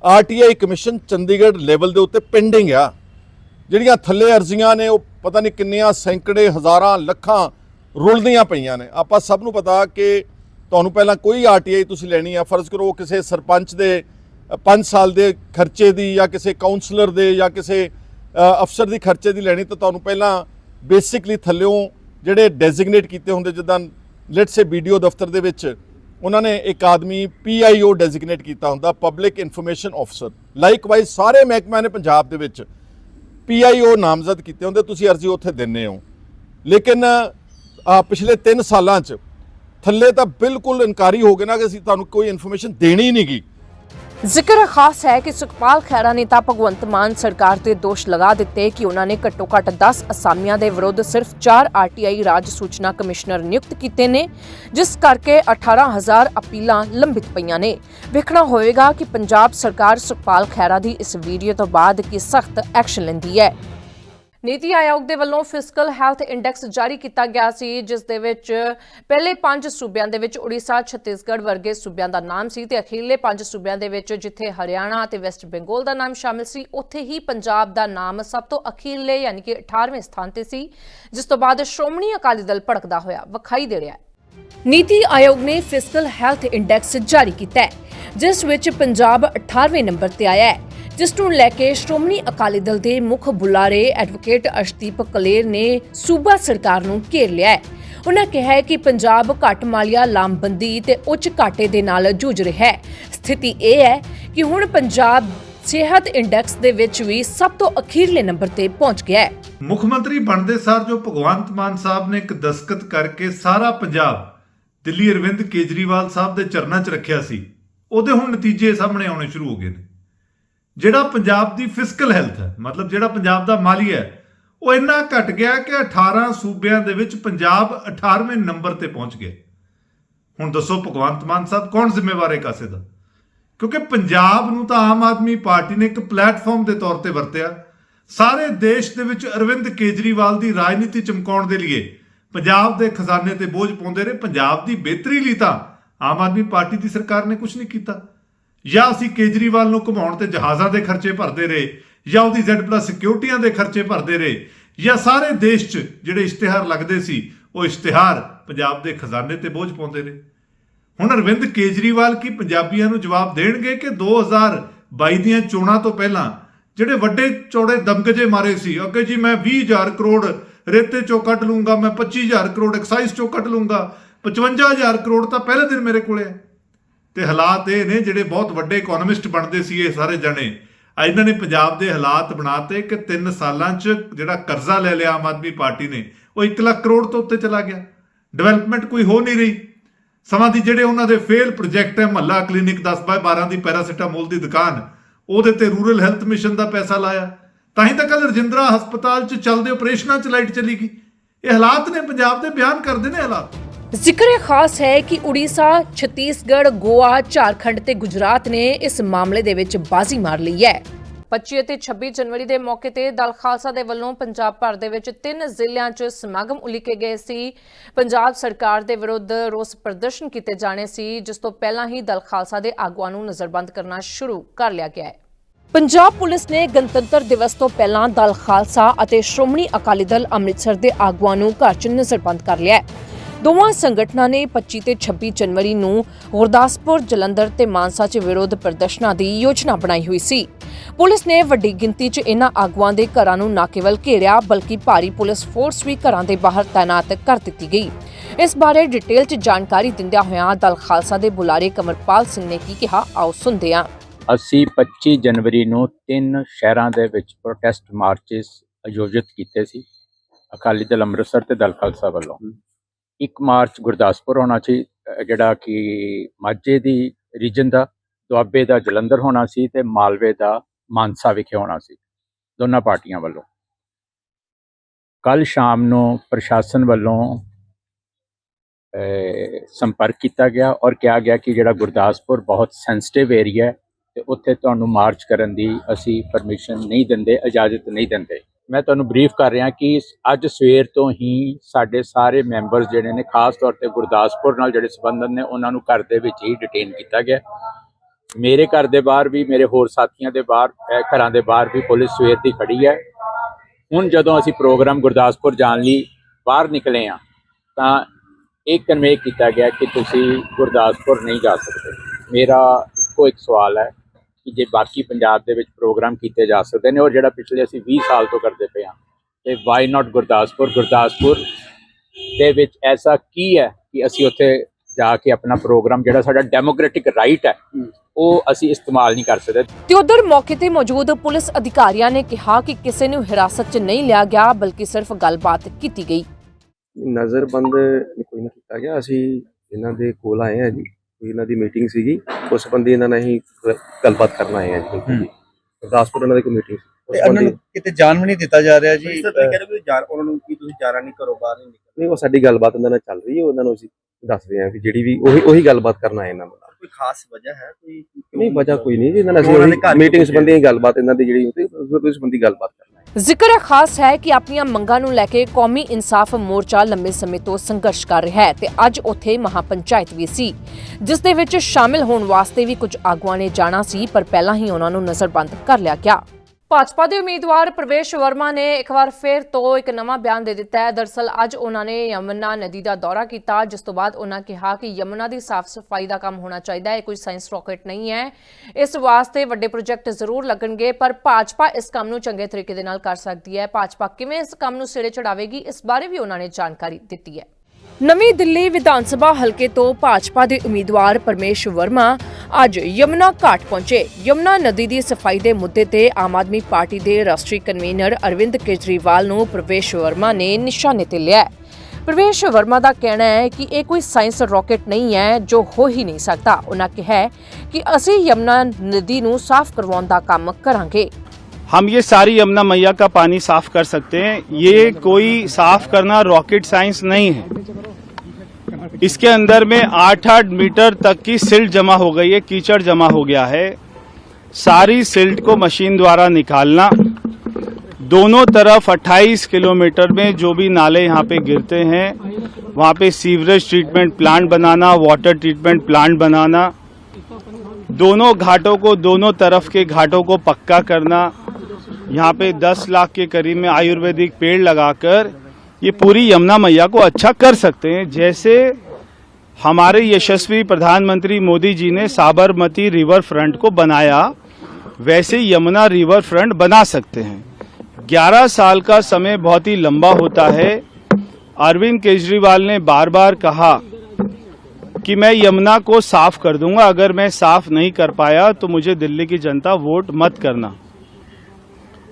RTI commission Chandigarh level ਦੇ ਉੱਤੇ ਪੈਂਡਿੰਗ ਆ। ਜਿਹੜੀਆਂ ਥੱਲੇ ਅਰਜ਼ੀਆਂ ਨੇ, ਉਹ ਪਤਾ ਨਹੀਂ ਕਿੰਨੀਆਂ ਸੈਂਕੜੇ ਹਜ਼ਾਰਾਂ ਲੱਖਾਂ ਰੁਲਦੀਆਂ ਪਈਆਂ ਨੇ। ਆਪਾਂ ਸਭ ਨੂੰ ਪਤਾ ਕਿ ਤੁਹਾਨੂੰ ਪਹਿਲਾਂ ਕੋਈ ਆਰਟੀਆਈ ਤੁਸੀਂ ਲੈਣੀ ਆ, ਫਰਜ਼ ਕਰੋ ਕਿਸੇ ਸਰਪੰਚ ਦੇ 5 ਸਾਲ ਦੇ ਖਰਚੇ ਦੀ ਜਾਂ ਕਿਸੇ ਕਾਉਂਸਲਰ ਦੇ ਜਾਂ ਕਿਸੇ ਅਫਸਰ ਦੀ ਖਰਚੇ ਦੀ ਲੈਣੀ ਤਾਂ ਤੁਹਾਨੂੰ ਪਹਿਲਾਂ ਬੇਸਿਕਲੀ ਥੱਲਿਓਂ ਜਿਹੜੇ ਡੈਜ਼ਿਗਨੇਟ ਕੀਤੇ ਹੁੰਦੇ, ਜਿੱਦਾਂ ਲੈਟਸ ਸੇ ਵੀਡੀਓ ਦਫ਼ਤਰ ਦੇ ਵਿੱਚ ਉਹਨਾਂ ਨੇ ਇੱਕ ਆਦਮੀ ਪੀਆਈਓ ਡੈਜ਼ਿਗਨੇਟ ਕੀਤਾ ਹੁੰਦਾ ਪਬਲਿਕ ਇਨਫੋਰਮੇਸ਼ਨ ਆਫਸਰ ਲਾਈਕਵਾਈਜ਼ ਸਾਰੇ ਮਹਿਕਮਿਆਂ ਨੇ ਪੰਜਾਬ ਦੇ ਵਿੱਚ ਪੀਆਈਓ ਨਾਮਜ਼ਦ ਕੀਤੇ ਹੁੰਦੇ, ਤੁਸੀਂ ਅਰਜ਼ੀ ਉੱਥੇ ਦਿੰਨੇ ਹੋ। ਲੇਕਿਨ ਪਿਛਲੇ 3 ਸਾਲਾਂ 'ਚ ਥੱਲੇ ਤਾਂ ਬਿਲਕੁਲ ਇਨਕਾਰੀ ਹੋ ਗਏ ਨਾ ਕਿ ਅਸੀਂ ਤੁਹਾਨੂੰ ਕੋਈ ਇਨਫੋਰਮੇਸ਼ਨ ਦੇਣੀ ਨਹੀਂ ਨਹੀਂਗੀ ਜ਼ਿਕਰ ਖਾਸ ਹੈ ਕਿ ਸੁਖਪਾਲ ਖਹਿਰਾ ਨੇ ਤਾਂ ਭਗਵੰਤ ਮਾਨ ਸਰਕਾਰ ਤੇ ਦੋਸ਼ ਲਗਾ ਦਿੱਤੇ ਕਿ ਉਹਨਾਂ ਨੇ ਘੱਟੋ ਘੱਟ 10 ਅਸਾਮੀਆਂ ਦੇ ਵਿਰੁੱਧ ਸਿਰਫ 4 ਆਰਟੀਆਈ ਰਾਜ ਸੂਚਨਾ ਕਮਿਸ਼ਨਰ ਨਿਯੁਕਤ ਕੀਤੇ ਨੇ, ਜਿਸ ਕਰਕੇ 18000 ਅਪੀਲਾਂ ਲੰਬਿਤ ਪਈਆਂ ਨੇ। ਵੇਖਣਾ ਹੋਵੇਗਾ ਕਿ ਪੰਜਾਬ ਸਰਕਾਰ ਸੁਖਪਾਲ ਖਹਿਰਾ ਦੀ ਇਸ ਵੀਡੀਓ ਤੋਂ ਬਾਅਦ ਕੀ ਸਖਤ ਐਕਸ਼ਨ ਲੈਂਦੀ ਹੈ। ਨੀਤੀ ਆਯੋਗ ਦੇ ਵੱਲੋਂ ਫਿਸਕਲ ਹੈਲਥ ਇੰਡੈਕਸ ਜਾਰੀ ਕੀਤਾ ਗਿਆ ਸੀ, ਜਿਸ ਦੇ ਵਿੱਚ ਪਹਿਲੇ 5 ਸੂਬਿਆਂ ਦੇ ਵਿੱਚ ਉੜੀਸਾ, ਛੱਤੀਸਗੜ੍ਹ ਵਰਗੇ ਸੂਬਿਆਂ ਦਾ ਨਾਮ ਸੀ ਤੇ ਅਖੀਰਲੇ 5 ਸੂਬਿਆਂ ਦੇ ਵਿੱਚ ਜਿੱਥੇ ਹਰਿਆਣਾ ਅਤੇ ਵੈਸਟ ਬੰਗਾਲ ਦਾ ਨਾਮ ਸ਼ਾਮਿਲ ਸੀ, ਉੱਥੇ ਹੀ ਪੰਜਾਬ ਦਾ ਨਾਮ ਸਭ ਤੋਂ ਅਖੀਰਲੇ ਯਾਨੀ ਕਿ 18ਵੇਂ ਸਥਾਨ ਤੇ ਸੀ, ਜਿਸ ਤੋਂ ਬਾਅਦ ਸ਼੍ਰੋਮਣੀ ਅਕਾਲੀ ਦਲ ਭੜਕਦਾ ਹੋਇਆ, ਵਿਖਾਈ ਦੇ ਰਿਹਾ ਹੈ। ਨੀਤੀ ਆਯੋਗ ਨੇ ਫਿਸਕਲ ਹੈਲਥ ਇੰਡੈਕਸ ਜਾਰੀ ਕੀਤਾ ਹੈ, ਜਿਸ ਵਿੱਚ ਪੰਜਾਬ 18ਵੇਂ ਨੰਬਰ ਤੇ ਆਇਆ ਹੈ। ਜਿਸ ਨੂੰ ਲੈ ਕੇ ਸ਼੍ਰੋਮਣੀ ਅਕਾਲੀ ਦਲ ਦੇ ਮੁੱਖ ਬੁਲਾਰੇ ਐਡਵੋਕੇਟ ਅਸ਼ਦੀਪ ਕਲੇਰ ਨੇ ਸੂਬਾ ਸਰਕਾਰ ਨੂੰ ਘੇਰ ਲਿਆ ਹੈ। ਉਹਨਾਂ ਕਿਹਾ ਹੈ ਕਿ ਪੰਜਾਬ ਘੱਟ ਮਾਲੀਆ ਲਾਮਬੰਦੀ ਤੇ ਉੱਚ ਘਾਟੇ ਦੇ ਨਾਲ ਜੂਝ ਰਿਹਾ ਹੈ। ਸਥਿਤੀ ਇਹ ਹੈ ਕਿ ਹੁਣ ਪੰਜਾਬ ਸਿਹਤ ਇੰਡੈਕਸ ਦੇ ਵਿੱਚ ਵੀ ਸਭ ਤੋਂ ਅਖੀਰਲੇ ਨੰਬਰ ਤੇ ਪਹੁੰਚ ਗਿਆ ਹੈ। ਮੁੱਖ ਮੰਤਰੀ ਬਣਦੇ ਸਾਰ ਜੋ ਭਗਵੰਤ ਮਾਨ ਸਾਹਿਬ ਨੇ ਇੱਕ ਦਸਖਤ ਕਰਕੇ ਸਾਰਾ ਪੰਜਾਬ ਦਿੱਲੀ ਅਰਵਿੰਦ ਕੇਜਰੀਵਾਲ ਸਾਹਿਬ ਦੇ ਚਰਨਾਂ 'ਚ ਰੱਖਿਆ ਸੀ, ਉਹਦੇ ਹੁਣ ਨਤੀਜੇ ਸਾਹਮਣੇ ਆਉਣੇ ਸ਼ੁਰੂ ਹੋ ਗਏ ਨੇ। ਜਿਹੜਾ ਪੰਜਾਬ ਦੀ ਫਿਸਕਲ ਹੈਲਥ ਹੈ, ਮਤਲਬ ਜਿਹੜਾ ਪੰਜਾਬ ਦਾ ਮਾਲੀ ਹੈ, ਉਹ ਇੰਨਾ ਘਟ ਗਿਆ ਕਿ 18 ਸੂਬਿਆਂ ਦੇ ਵਿੱਚ ਪੰਜਾਬ 18ਵੇਂ ਨੰਬਰ ਤੇ ਪਹੁੰਚ ਗਿਆ। ਹੁਣ ਦੱਸੋ ਭਗਵੰਤ ਮਾਨ ਸਾਹਿਬ ਕੌਣ ਜ਼ਿੰਮੇਵਾਰ ਹੈ ਕਾਸੇ ਦਾ? ਕਿਉਂਕਿ ਪੰਜਾਬ ਨੂੰ ਤਾਂ ਆਮ ਆਦਮੀ ਪਾਰਟੀ ਨੇ ਇੱਕ ਪਲੇਟਫਾਰਮ ਦੇ ਤੌਰ ਤੇ ਵਰਤਿਆ। ਸਾਰੇ ਦੇਸ਼ ਦੇ ਵਿੱਚ ਅਰਵਿੰਦ ਕੇਜਰੀਵਾਲ ਦੀ ਰਾਜਨੀਤੀ ਚਮਕਾਉਣ ਦੇ ਲਈ ਪੰਜਾਬ ਦੇ ਖਜ਼ਾਨੇ ਤੇ ਬੋਝ ਪਾਉਂਦੇ ਰਹੇ। ਪੰਜਾਬ ਦੀ ਬਿਹਤਰੀ ਲਈ ਤਾਂ ਆਮ ਆਦਮੀ ਪਾਰਟੀ ਦੀ ਸਰਕਾਰ ਨੇ ਕੁਝ ਨਹੀਂ ਕੀਤਾ। ਜਾਂ ਅਸੀਂ ਕੇਜਰੀਵਾਲ ਨੂੰ ਘੁਮਾਉਣ ਤੇ ਜਹਾਜ਼ਾਂ ਦੇ ਖਰਚੇ ਭਰਦੇ ਰਹੇ, ਜਾਂ ਉਹਦੀ Z+ ਸਿਕਿਉਰਟੀਆਂ ਦੇ ਖਰਚੇ ਭਰਦੇ ਰਹੇ, ਜਾਂ ਸਾਰੇ ਦੇਸ਼ 'ਚ ਜਿਹੜੇ ਇਸ਼ਤਿਹਾਰ ਲੱਗਦੇ ਸੀ, ਉਹ ਇਸ਼ਤਿਹਾਰ ਪੰਜਾਬ ਦੇ ਖਜ਼ਾਨੇ ਤੇ ਬੋਝ ਪਾਉਂਦੇ ਰਹੇ। ਹੁਣ ਅਰਵਿੰਦ ਕੇਜਰੀਵਾਲ ਕੀ ਪੰਜਾਬੀਆਂ ਨੂੰ ਜਵਾਬ ਦੇਣਗੇ ਕਿ 2022 ਦੀਆਂ ਚੋਣਾਂ ਤੋਂ ਪਹਿਲਾਂ ਜਿਹੜੇ ਵੱਡੇ ਚੌੜੇ ਦਮਗਜੇ ਮਾਰੇ ਸੀ ਓਕੇ ਜੀ ਮੈਂ 20000 ਕਰੋੜ ਰੇਤੇ ਚੋਂ ਕੱਢ ਲੂੰਗਾ, ਮੈਂ 25000 ਕਰੋੜ ਐਕਸਾਈਜ਼ ਚੋਂ ਕੱਢ ਲੂੰਗਾ 55000 ਕਰੋੜ ਤਾਂ ਪਹਿਲੇ ਦਿਨ ਮੇਰੇ ਕੋਲੇ ਹੈ ਤੇ ਹਾਲਾਤ ਇਹ ਨੇ ਜਿਹੜੇ ਬਹੁਤ ਵੱਡੇ ਇਕਨੋਮਿਸਟ ਬਣਦੇ ਸੀ ਇਹ ਸਾਰੇ ਜਣੇ। ਇਹਨਾਂ ਨੇ ਪੰਜਾਬ ਦੇ ਹਾਲਾਤ ਬਣਾਤੇ ਕਿ 3 ਸਾਲਾਂ 'ਚ ਜਿਹੜਾ ਕਰਜ਼ਾ ਲੈ ਲਿਆ ਆਮ ਆਦਮੀ ਪਾਰਟੀ ਨੇ, ਉਹ 1 ਲੱਖ ਕਰੋੜ ਤੋਂ ਉੱਤੇ ਚਲਾ ਗਿਆ। ਡਿਵੈਲਪਮੈਂਟ ਕੋਈ ਹੋ ਨਹੀਂ ਰਹੀ। ਸਮਾਂ ਦੀ ਜਿਹੜੇ ਉਹਨਾਂ ਦੇ ਫੇਲ ਪ੍ਰੋਜੈਕਟ ਹੈ, ਮਹੱਲਾ ਕਲੀਨਿਕ 10 ਬਾਏ 12 ਦੀ ਪੈਰਾਸੀਟਾਮੋਲ ਦੀ ਦੁਕਾਨ, ਉਹਦੇ ਤੇ ਰੂਰਲ ਹੈਲਥ ਮਿਸ਼ਨ ਦਾ ਪੈਸਾ ਲਾਇਆ। ਤਾਂ ਹੀ ਤਾਂ ਕੱਲ ਰਜਿੰਦਰਾ ਹਸਪਤਾਲ 'ਚ ਚੱਲਦੇ ਆਪਰੇਸ਼ਨਾਂ 'ਚ ਲਾਈਟ ਚਲੀ ਗਈ। ਇਹ ਹਾਲਾਤ ਨੇ, ਪੰਜਾਬ ਦੇ ਬਿਆਨ ਕਰਦੇ ਨੇ ਹਾਲਾਤ। ਜ਼ਿਕਰ ਖਾਸ ਹੈ ਕਿ ਉੜੀਸਾ, ਛੱਤੀਸਗੜ੍ਹ, ਗੋਆ, ਝਾਰਖੰਡ ਤੇ ਗੁਜਰਾਤ ਨੇ ਇਸ ਮਾਮਲੇ ਦੇ ਵਿੱਚ ਬਾਜ਼ੀ ਮਾਰ ਲਈ ਹੈ। 25 ਅਤੇ 26 ਜਨਵਰੀ ਦੇ ਮੌਕੇ ਤੇ ਦਲ ਖਾਲਸਾ ਦੇ ਵੱਲੋਂ ਪੰਜਾਬ ਭਰ ਦੇ ਵਿੱਚ ਤਿੰਨ ਜ਼ਿਲ੍ਹਿਆਂ 'ਚ ਸਮਾਗਮ ਉਲੀਕੇ ਗਏ ਸੀ। ਪੰਜਾਬ ਸਰਕਾਰ ਦੇ ਵਿਰੁੱਧ ਰੋਸ ਪ੍ਰਦਰਸ਼ਨ ਕੀਤੇ ਜਾਣੇ ਸੀ ਜਿਸ ਤੋਂ ਪਹਿਲਾਂ ਹੀ ਦਲ ਖਾਲਸਾ ਦੇ ਆਗੂਆਂ ਨੂੰ ਨਜ਼ਰਬੰਦ ਕਰਨਾ ਸ਼ੁਰੂ ਕਰ ਲਿਆ ਗਿਆ ਹੈ। ਪੰਜਾਬ ਪੁਲਿਸ ਨੇ ਗਣਤੰਤਰ ਦਿਵਸ ਤੋਂ ਪਹਿਲਾਂ ਦਲ ਖਾਲਸਾ ਅਤੇ ਸ਼੍ਰੋਮਣੀ ਅਕਾਲੀ ਦਲ ਅੰਮ੍ਰਿਤਸਰ ਦੇ ਆਗੂਆਂ ਨੂੰ ਘਰ 'ਚ ਨਜ਼ਰਬੰਦ ਕਰ ਲਿਆ ਹੈ। ਦੋਵਾਂ ਸੰਗਠਨਾਂ ਨੇ 25 ਤੇ 26 ਜਨਵਰੀ ਨੂੰ ਗੁਰਦਾਸਪੁਰ, ਜਲੰਧਰ ਤੇ ਮਾਨਸਾ 'ਚ ਵਿਰੋਧ ਪ੍ਰਦਰਸ਼ਨਾਂ ਦੀ ਯੋਜਨਾ ਬਣਾਈ ਹੋਈ ਸੀ। ਪੁਲਿਸ ਨੇ ਵੱਡੀ ਗਿਣਤੀ 'ਚ ਇਹਨਾਂ ਆਗੂਆਂ ਦੇ ਘਰਾਂ ਨੂੰ ਨਾ ਕੇਵਲ ਘੇਰਿਆ ਬਲਕਿ ਭਾਰੀ ਪੁਲਿਸ ਫੋਰਸ ਵੀ ਘਰਾਂ ਦੇ ਬਾਹਰ ਤਾਇਨਾਤ ਕਰ ਦਿੱਤੀ ਗਈ। ਇਸ ਬਾਰੇ ਡਿਟੇਲ 'ਚ ਜਾਣਕਾਰੀ ਦਿੰਦਿਆਂ ਹੋਇਆਂ ਦਲ ਖਾਲਸਾ ਦੇ ਬੁਲਾਰੇ ਕਮਰਪਾਲ ਸਿੰਘ ਨੇ ਕੀ ਕਿਹਾ ਆਓ ਸੁਣਦੇ ਹਾਂ। ਅਸੀਂ 25 ਜਨਵਰੀ ਨੂੰ ਤਿੰਨ ਸ਼ਹਿਰਾਂ ਦੇ ਵਿੱਚ ਪ੍ਰੋਟੈਸਟ ਮਾਰਚਸ ਆਯੋਜਿਤ ਕੀਤੇ ਸੀ। ਅਕਾਲੀ ਦਲ ਅੰਮ੍ਰਿਤਸਰ ਤੇ ਦਲ ਖਾਲਸਾ ਵੱਲੋਂ। ਇੱਕ ਮਾਰਚ ਗੁਰਦਾਸਪੁਰ ਹੋਣਾ ਸੀ ਜਿਹੜਾ ਕਿ ਮਾਝੇ ਦੀ ਰੀਜਨ ਦਾ, ਦੁਆਬੇ ਦਾ ਜਲੰਧਰ ਹੋਣਾ ਸੀ ਤੇ ਮਾਲਵੇ ਦਾ ਮਾਨਸਾ ਵਿਖੇ ਹੋਣਾ ਸੀ, ਦੋਨਾਂ ਪਾਰਟੀਆਂ ਵੱਲੋਂ। ਕੱਲ ਸ਼ਾਮ ਨੂੰ ਪ੍ਰਸ਼ਾਸਨ ਵੱਲੋਂ ਸੰਪਰਕ ਕੀਤਾ ਗਿਆ ਔਰ ਕਿਹਾ ਗਿਆ ਕਿ ਜਿਹੜਾ ਗੁਰਦਾਸਪੁਰ ਬਹੁਤ ਸੈਂਸਿਟਿਵ ਏਰੀਆ ਹੈ ਤੇ ਉੱਥੇ ਤੁਹਾਨੂੰ ਮਾਰਚ ਕਰਨ ਦੀ ਅਸੀਂ ਪਰਮਿਸ਼ਨ ਨਹੀਂ ਦਿੰਦੇ, ਇਜਾਜ਼ਤ ਨਹੀਂ ਦਿੰਦੇ। ਮੈਂ ਤੁਹਾਨੂੰ ਬਰੀਫ ਕਰ ਰਿਹਾ ਕਿ ਅੱਜ ਸਵੇਰ ਤੋਂ ਹੀ ਸਾਡੇ ਸਾਰੇ ਮੈਂਬਰਸ ਜਿਹੜੇ ਨੇ, ਖਾਸ ਤੌਰ ਤੇ ਗੁਰਦਾਸਪੁਰ ਨਾਲ ਜਿਹੜੇ ਸੰਬੰਧਤ ਨੇ, ਉਹਨਾਂ ਨੂੰ ਘਰ ਦੇ ਵਿੱਚ ਹੀ ਡਿਟੇਨ ਕੀਤਾ ਗਿਆ। ਮੇਰੇ ਘਰ ਦੇ ਬਾਹਰ ਵੀ, ਮੇਰੇ ਹੋਰ ਸਾਥੀਆਂ ਦੇ ਬਾਹਰ ਘਰਾਂ ਦੇ ਬਾਹਰ ਵੀ ਪੁਲਿਸ ਸਵੇਰ ਦੀ ਖੜੀ ਹੈ। ਹੁਣ ਜਦੋਂ ਅਸੀਂ ਪ੍ਰੋਗਰਾਮ ਗੁਰਦਾਸਪੁਰ ਜਾਣ ਲਈ ਬਾਹਰ ਨਿਕਲੇ ਆ ਤਾਂ ਇਹ ਕਨਵੇ ਕੀਤਾ ਗਿਆ ਕਿ ਤੁਸੀਂ ਗੁਰਦਾਸਪੁਰ ਨਹੀਂ ਜਾ ਸਕਦੇ। ਮੇਰਾ ਇੱਕੋ ਇੱਕ ਸਵਾਲ ਹੈ ਕਿ ਜੇ ਬਾਕੀ ਪੰਜਾਬ ਦੇ ਵਿੱਚ ਪ੍ਰੋਗਰਾਮ ਕੀਤੇ ਜਾ ਸਕਦੇ ਨੇ ਔਰ ਜਿਹੜਾ ਪਿਛਲੇ ਅਸੀਂ 20 ਸਾਲ ਤੋਂ ਕਰਦੇ ਪਏ ਹਾਂ ਤੇ ਵਾਈ ਨਾਟ ਗੁਰਦਾਸਪੁਰ? ਗੁਰਦਾਸਪੁਰ ਦੇ ਵਿੱਚ ਐਸਾ ਕੀ ਹੈ ਕਿ ਅਸੀਂ ਉੱਥੇ ਜਾ ਕੇ ਆਪਣਾ ਪ੍ਰੋਗਰਾਮ ਜਿਹੜਾ ਸਾਡਾ ਡੈਮੋਕ੍ਰੈਟਿਕ ਰਾਈਟ ਹੈ ਉਹ ਅਸੀਂ ਇਸਤੇਮਾਲ ਨਹੀਂ ਕਰ ਸਕਦੇ। ਤੇ ਉਧਰ ਮੌਕੇ ਤੇ ਮੌਜੂਦ ਪੁਲਿਸ ਅਧਿਕਾਰੀਆਂ ਨੇ ਕਿਹਾ ਕਿ ਕਿਸੇ ਨੂੰ ਹਿਰਾਸਤ 'ਚ ਨਹੀਂ ਲਿਆ ਗਿਆ ਬਲਕਿ ਸਿਰਫ ਗੱਲਬਾਤ ਕੀਤੀ ਗਈ। ਨਜ਼ਰਬੰਦ ਕੋਈ ਨਹੀਂ ਕੀਤਾ ਗਿਆ। ਅਸੀਂ ਇਹਨਾਂ ਦੇ ਕੋਲ ਆਏ ਹਾਂ ਜੀ ਇਹਨਾਂ ਦੀ ਮੀਟਿੰਗ ਸੀਗੀ ਉਸ ਸੰਬੰਧੀ ਇਹਨਾਂ ਨਾਲ ਹੀ ਗੱਲਬਾਤ ਕਰਨ ਆਏ ਹਾਂ ਜੀ। ਗੁਰਦਾਸਪੁਰ ਇਹਨਾਂ ਦੀ ਕੋਈ ਮੀਟਿੰਗ ਤੇ ਇਹਨਾਂ ਨੂੰ ਕਿਤੇ ਜਾਣ ਵੀ ਨਹੀਂ ਦਿੱਤਾ ਜਾ ਰਿਹਾ ਜੀ ਜੀ ਸਰ ਤੁਸੀਂ ਕਹਿ ਰਹੇ ਹੋ ਕਿ ਯਾਰ ਉਹਨਾਂ ਨੂੰ ਕੀ ਤੁਸੀਂ ਜਾਣਾ ਨਹੀਂ ਘਰੋਂ ਬਾਹਰ ਨਹੀਂ ਨਿਕਲ ਨਹੀਂ ਉਹ ਸਾਡੀ ਗੱਲਬਾਤ ਇਹਨਾਂ ਨਾਲ ਚੱਲ ਰਹੀ ਹੈ ਉਹਨਾਂ ਨੂੰ ਅਸੀਂ ਦੱਸ ਰਹੇ ਹਾਂ ਕਿ ਜਿਹੜੀ ਵੀ ਉਹੀ ਉਹੀ ਗੱਲਬਾਤ ਕਰਨ ਆਏ ਇਹਨਾਂ ਨਾਲ। ਕੋਈ ਖਾਸ ਵਜ੍ਹਾ ਹੈ? ਕੋਈ ਨਹੀਂ ਵਜ੍ਹਾ ਕੋਈ ਨਹੀਂ ਜੀ ਇਹਨਾਂ ਨਾਲ ਉਹਨਾਂ ਅਸੀਂ ਮੀਟਿੰਗ। ਸੰਬੰਧੀ ਗੱਲਬਾਤ ਇਹਨਾਂ ਦੀ ਜਿਹੜੀ ਹੁੰਦੀ ਉਸ ਸੰਬੰਧੀ ਗੱਲਬਾਤ ਕਰਨਾ ਜ਼ਿਕਰ ਖਾਸ ਹੈ ਕਿ ਆਪਣੀਆਂ ਮੰਗਾਂ ਨੂੰ ਲੈ ਕੇ ਕੌਮੀ ਇਨਸਾਫ ਮੋਰਚਾ ਲੰਬੇ ਸਮੇਂ ਤੋਂ ਸੰਘਰਸ਼ ਕਰ ਰਿਹਾ ਹੈ ਤੇ ਅੱਜ ਉੱਥੇ ਮਹਾਪੰਚਾਇਤ ਵੀ ਸੀ, ਜਿਸ ਦੇ ਵਿੱਚ ਸ਼ਾਮਿਲ ਹੋਣ ਵਾਸਤੇ ਵੀ ਕੁਝ ਆਗੂਆਂ ਨੇ ਜਾਣਾ ਸੀ, ਪਰ ਪਹਿਲਾਂ ਹੀ ਉਹਨਾਂ ਨੂੰ ਨਜ਼ਰਬੰਦ ਕਰ ਲਿਆ ਗਿਆ। ਭਾਜਪਾ ਦੇ ਉਮੀਦਵਾਰ ਪ੍ਰਵੇਸ਼ ਵਰਮਾ ਨੇ ਇੱਕ ਵਾਰ ਫੇਰ ਤੋਂ ਇੱਕ ਨਵਾਂ ਬਿਆਨ ਦੇ ਦਿੱਤਾ ਹੈ। ਦਰਸਲ ਅੱਜ ਉਹਨਾਂ ਨੇ ਯਮੁਨਾ ਨਦੀ ਦਾ ਦੌਰਾ ਕੀਤਾ, ਜਿਸ ਤੋਂ ਬਾਅਦ ਉਹਨਾਂ ਕਿਹਾ ਕਿ ਯਮੁਨਾ ਦੀ ਸਾਫ਼ ਸਫ਼ਾਈ ਦਾ ਕੰਮ ਹੋਣਾ ਚਾਹੀਦਾ ਹੈ ਇਹ ਕੋਈ ਸਾਇੰਸ ਰਾਕਟ ਨਹੀਂ ਹੈ। ਇਸ ਵਾਸਤੇ ਵੱਡੇ ਪ੍ਰੋਜੈਕਟ ਜ਼ਰੂਰ ਲੱਗਣਗੇ, ਪਰ ਭਾਜਪਾ ਇਸ ਕੰਮ ਨੂੰ ਚੰਗੇ ਤਰੀਕੇ ਦੇ ਨਾਲ ਕਰ ਸਕਦੀ ਹੈ। ਭਾਜਪਾ ਕਿਵੇਂ ਇਸ ਕੰਮ ਨੂੰ ਸਿਰੇ ਚੜਾਵੇਗੀ, ਇਸ ਬਾਰੇ ਵੀ ਉਹਨਾਂ ਨੇ ਜਾਣਕਾਰੀ ਦਿੱਤੀ ਹੈ। ਨਵੀਂ ਦਿੱਲੀ ਵਿਧਾਨ ਸਭਾ ਹਲਕੇ ਤੋਂ ਭਾਜਪਾ ਦੇ ਉਮੀਦਵਾਰ ਪਰਮੇਸ਼ ਵਰਮਾ ਅੱਜ ਯਮੁਨਾ ਘਾਟ ਪਹੁੰਚੇ ਯਮੁਨਾ ਨਦੀ ਦੀ ਸਫਾਈ ਦੇ ਮੁੱਦੇ ਤੇ ਆਮ ਆਦਮੀ ਪਾਰਟੀ ਦੇ ਰਾਸ਼ਟਰੀ ਕਨਵੀਨਰ ਅਰਵਿੰਦ ਕੇਜਰੀਵਾਲ ਨੂੰ ਪ੍ਰਵੇਸ਼ ਵਰਮਾ ਨੇ ਨਿਸ਼ਾਨੇ ਤੇ ਲਿਆ ਹੈ। ਪ੍ਰਵੇਸ਼ ਵਰਮਾ ਦਾ ਕਹਿਣਾ ਹੈ ਕਿ ਇਹ ਕੋਈ ਸਾਇੰਸ ਰਾਕਟ ਨਹੀਂ ਹੈ ਜੋ ਹੋ ਹੀ ਨਹੀਂ ਸਕਦਾ ਉਹਨਾਂ ਕਿਹਾ ਹੈ ਕਿ ਅਸੀਂ ਯਮੁਨਾ ਨਦੀ ਨੂੰ ਸਾਫ਼ ਕਰਵਾਉਣ ਦਾ ਕੰਮ ਕਰਾਂਗੇ हम ये सारी यमुना मैया का पानी साफ कर सकते हैं ये कोई साफ करना रॉकेट साइंस नहीं है इसके अंदर में आठ आठ मीटर तक की सिल्ट जमा हो गई है, कीचड़ जमा हो गया है। सारी सिल्ट को मशीन द्वारा निकालना। दोनों तरफ़ 28 किलोमीटर में जो भी नाले यहाँ पे गिरते हैं, वहाँ पे सीवरेज ट्रीटमेंट प्लांट बनाना, वाटर ट्रीटमेंट प्लांट बनाना। दोनों घाटों को, दोनों तरफ़ के घाटों को पक्का करना। यहाँ पे 10 लाख के करीब में आयुर्वेदिक पेड़ लगाकर ये पूरी यमुना मैया को अच्छा कर सकते हैं। जैसे हमारे यशस्वी प्रधानमंत्री मोदी जी ने साबरमती रिवर फ्रंट को बनाया, वैसे यमुना रिवर फ्रंट बना सकते हैं। 11 साल का समय बहुत ही लंबा होता है। अरविंद केजरीवाल ने बार बार कहा कि मैं यमुना को साफ़ कर दूँगा, अगर मैं साफ़ नहीं कर पाया तो मुझे दिल्ली की जनता वोट मत करना।